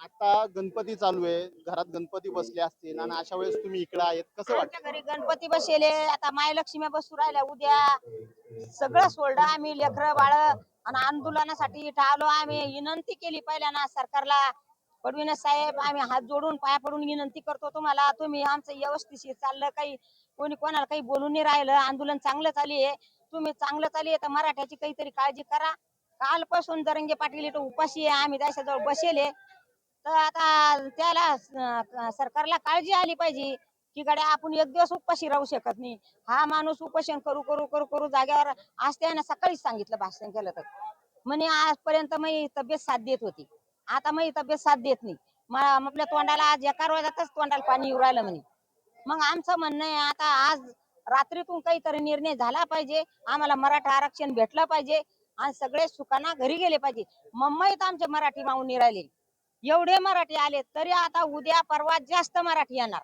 आता गणपती चालू आहे. घरात गणपती बसले असतील आणि अशा वेळेस तुम्ही इकडे आहेत. कसं वाटतं? घरी गणपती बसेले आता मायलक्ष्मी बसू राहिल्या उद्या. सगळं सोडलं आम्ही लेकर बाळ. आणि आंदोलनासाठी इथं आलो आम्ही. विनंती केली पहिल्यांदा सरकारला. फडणवीस साहेब आम्ही हात जोडून पाया पडून विनंती करतो तुम्हाला. तुम्ही आमचं व्यवस्थित चाललं काही. कोणी कोणाला काही बोलून नाही राहिलं. आंदोलन चांगलं चालू आहे. तुम्ही चांगलं चालू आहे तर मराठ्याची काहीतरी काळजी करा. कालपासून जरंगे पाटील इथं उपाशी आहे. आम्ही त्याच्याजवळ बसेले तर आता त्याला अं, सरकारला काळजी आली पाहिजे की गड्या आपण एक दिवस उपाशी राहू शकत नाही. हा माणूस उपोषण करू करू करू करू जाग्यावर आज त्यानं सकाळीच सांगितलं भाषण केलं तर. म्हणे आजपर्यंत मी तब्येत साथ देत होती. आता मी तब्येत साथ देत नाही. मला आपल्या तोंडाला आज एका रोजातच तोंडाला पाणी येऊ राहिलं म्हणे. मग आमचं म्हणणं आहे आता आज रात्रीतून काहीतरी निर्णय झाला पाहिजे. आम्हाला मराठा आरक्षण भेटलं पाहिजे. आणि सगळे सुखाना घरी गेले पाहिजे. मुंबईत आमचे मराठी माऊन राहिले. एवढे मराठी आले तरी आता उद्या परवा जास्त मराठी येणार.